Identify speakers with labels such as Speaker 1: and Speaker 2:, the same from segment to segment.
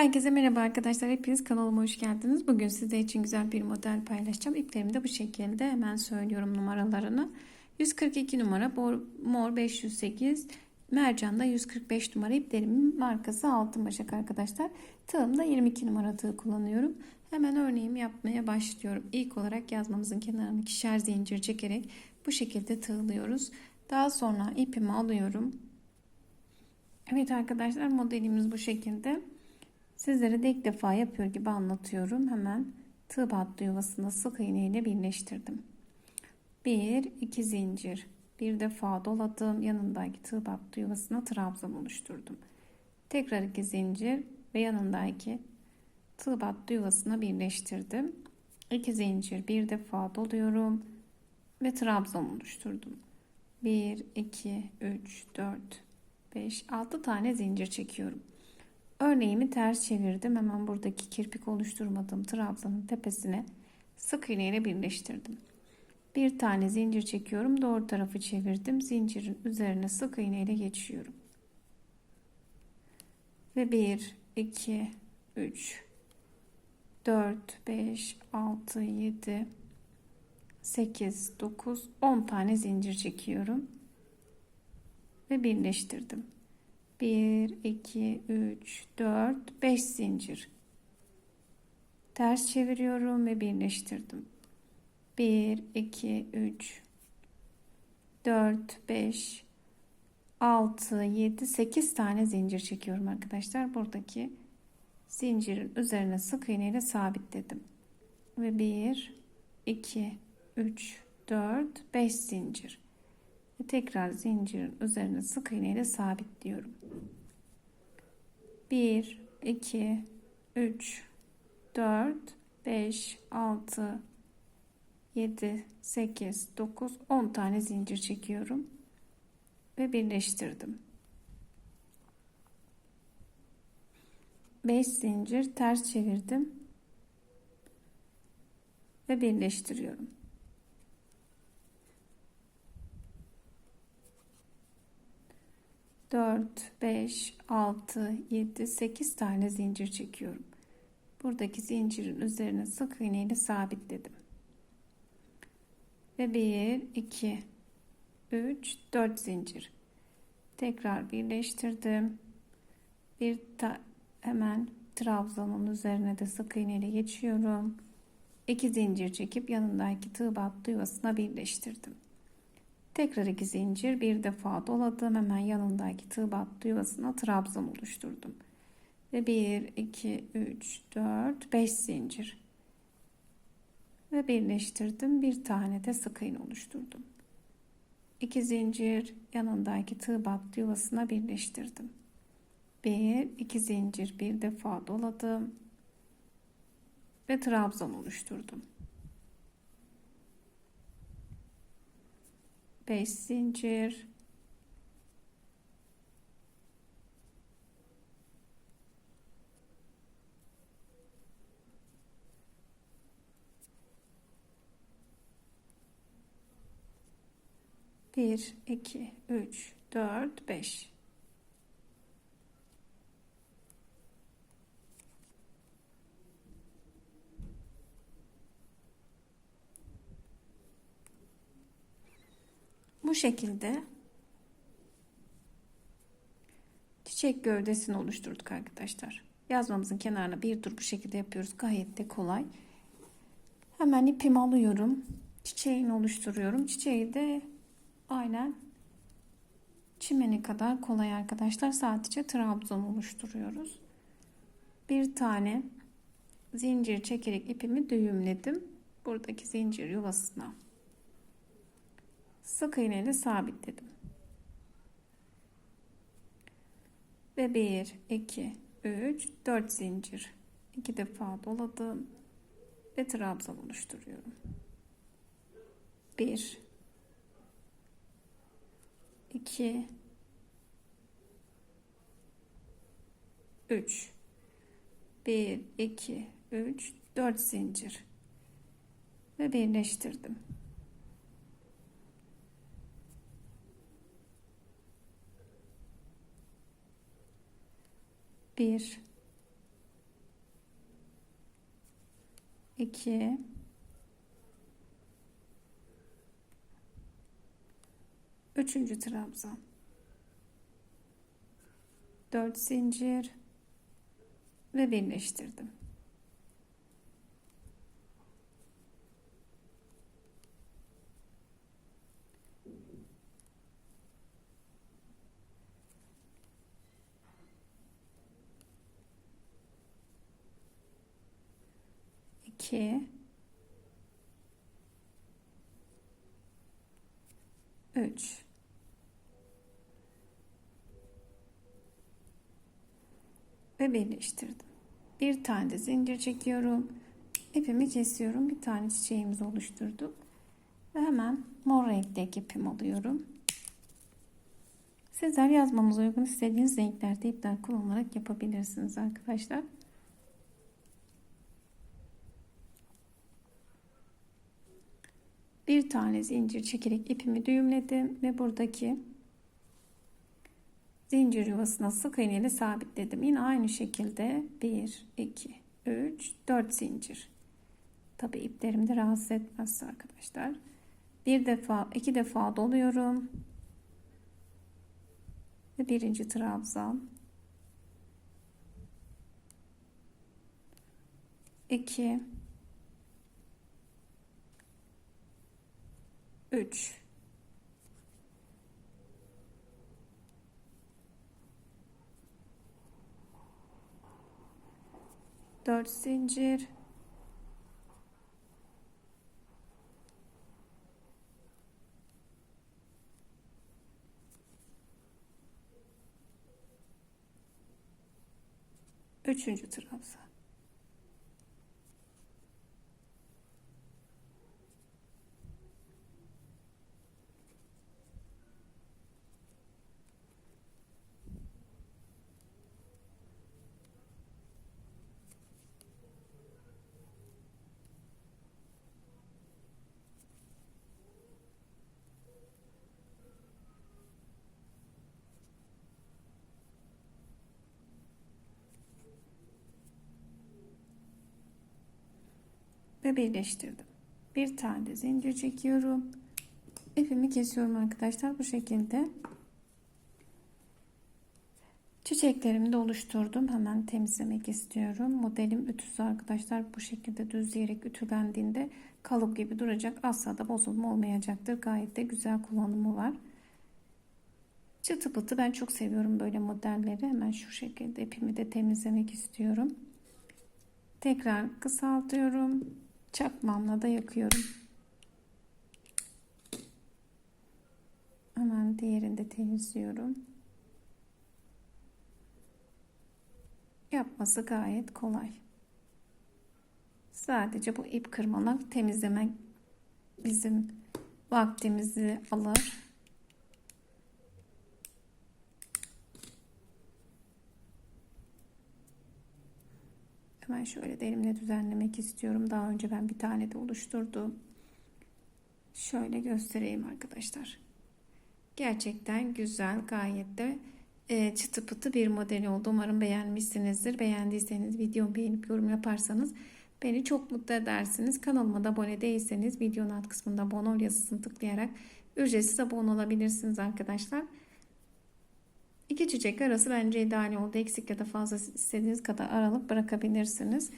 Speaker 1: Herkese merhaba arkadaşlar. Hepiniz kanalıma hoş geldiniz. Bugün sizler için güzel bir model paylaşacağım. İplerimi de bu şekilde hemen söylüyorum numaralarını. 142 numara mor 508 mercanda 145 numara iplerimin markası altın başak arkadaşlar. Tığımda 22 numara tığ kullanıyorum. Hemen örneğimi yapmaya başlıyorum. İlk olarak yazmamızın kenarını ikişer zincir çekerek bu şekilde tığlıyoruz. Daha sonra ipimi alıyorum. Evet arkadaşlar modelimiz bu şekilde. Sizlere de ilk defa yapıyor gibi anlatıyorum. Hemen tığ battı yuvasında sık iğne ile birleştirdim. 1 2 zincir. Bir defa doladım. Yanındaki tığ battı yuvasına trabzan oluşturdum. Tekrar 2 zincir ve yanındaki tığ battı yuvasına birleştirdim. 2 zincir bir defa doluyorum ve trabzan oluşturdum. 1 2 3 4 5 6 tane zincir çekiyorum. Örneğimi ters çevirdim. Hemen buradaki kirpik oluşturmadığım trabzanın tepesine sık iğne ile birleştirdim. Bir tane zincir çekiyorum. Doğru tarafı çevirdim. Zincirin üzerine sık iğne ile geçiyorum. Ve 1, 2, 3, 4, 5, 6, 7, 8, 9, 10 tane zincir çekiyorum. Ve birleştirdim. 1 2 3 4 5 zincir. Ters çeviriyorum ve birleştirdim. 1 2 3 4 5 6 7 8 tane zincir çekiyorum arkadaşlar. Buradaki zincirin üzerine sık iğne ile sabitledim. Ve 1 2 3 4 5 zincir ve tekrar zincirin üzerine sık iğne ile sabitliyorum 1 2 3 4 5 6 7 8 9 10 tane zincir çekiyorum ve birleştirdim. 5 zincir ters çevirdim ve birleştiriyorum 4, 5, 6, 7, 8 tane zincir çekiyorum. Buradaki zincirin üzerine sık iğne ile sabitledim. Ve 1, 2, 3, 4 zincir. Tekrar birleştirdim. Bir ta hemen trabzanın üzerine de sık iğne ile geçiyorum. 2 zincir çekip yanındaki tığ battı yuvasına birleştirdim. Tekrar iki zincir bir defa doladım. Hemen yanındaki tığ battı yuvasına trabzan oluşturdum. Ve 1, 2, 3, 4, 5 zincir. Ve birleştirdim. Bir tane de sık iğne oluşturdum. 2 zincir yanındaki tığ battı yuvasına birleştirdim. 1, 2 zincir bir defa doladım. Ve trabzan oluşturdum. 5 zincir. Bir iki üç dört beş Bu şekilde çiçek gövdesini oluşturduk arkadaşlar. Yazmamızın kenarına bir tur bu şekilde yapıyoruz. Gayet de kolay. Hemen ipimi alıyorum. Çiçeğini oluşturuyorum. Çiçeği de aynen çimeni kadar kolay arkadaşlar. Sadece trabzan oluşturuyoruz. Bir tane zincir çekerek ipimi düğümledim. Buradaki zincir yuvasına sık iğne ile sabitledim. Ve 1, 2, 3, 4 zincir. 2 defa doladım ve trabzan oluşturuyorum. 1 2 3 1 2 3 4 zincir ve birleştirdim. 1 2 3. trabzan 4 zincir ve birleştirdim. İki, üç, ve birleştirdim. Bir tane de zincir çekiyorum. İpimi kesiyorum. Bir tane çiçeğimizi oluşturduk. Ve hemen mor renkteki ipim alıyorum. Sizler yazmamıza uygun istediğiniz renklerde ipler kullanarak yapabilirsiniz arkadaşlar. Bir tane zincir çekerek ipimi düğümledim ve buradaki zincir yuvasına sık iğne ile sabitledim. Yine aynı şekilde 1, 2, 3, 4 zincir. Tabi iplerim de rahatsız etmez arkadaşlar. Bir defa, iki defa doluyorum. Ve birinci trabzan. 2 3 4 zincir Üçüncü trabzan. Ve birleştirdim. Bir tane zincir çekiyorum. İpimi kesiyorum arkadaşlar bu şekilde. Çiçeklerimi de oluşturdum. Hemen temizlemek istiyorum. Modelim ütüsü arkadaşlar bu şekilde düzleyerek ütülendiğinde kalıp gibi duracak. Asla da bozulma olmayacaktır. Gayet de güzel kullanımı var. Çıtı pıtı ben çok seviyorum böyle modelleri. Hemen şu şekilde ipimi de temizlemek istiyorum. Tekrar kısaltıyorum. Çakmamla da yakıyorum. Hemen diğerini de temizliyorum. Yapması gayet kolay. Sadece bu ip kırmanak temizlemek bizim vaktimizi alır. Hemen şöyle de elimle düzenlemek istiyorum. Daha önce ben bir tane de oluşturdum. Şöyle göstereyim arkadaşlar. Gerçekten güzel gayet de e, çıtı pıtı bir model oldu. Umarım beğenmişsinizdir. Beğendiyseniz videomu beğenip yorum yaparsanız beni çok mutlu edersiniz. Kanalıma da abone değilseniz videonun alt kısmında abone ol yazısını tıklayarak ücretsiz abone olabilirsiniz arkadaşlar. İki çiçek arası bence ideal oldu. Eksik ya da fazla istediğiniz kadar aralık bırakabilirsiniz.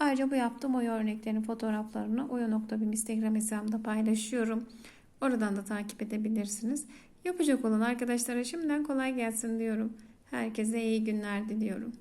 Speaker 1: Ayrıca bu yaptığım oy örneklerinin fotoğraflarını oya.bim Instagram hesabımda paylaşıyorum. Oradan da takip edebilirsiniz. Yapacak olan arkadaşlara şimdiden kolay gelsin diyorum. Herkese iyi günler diliyorum.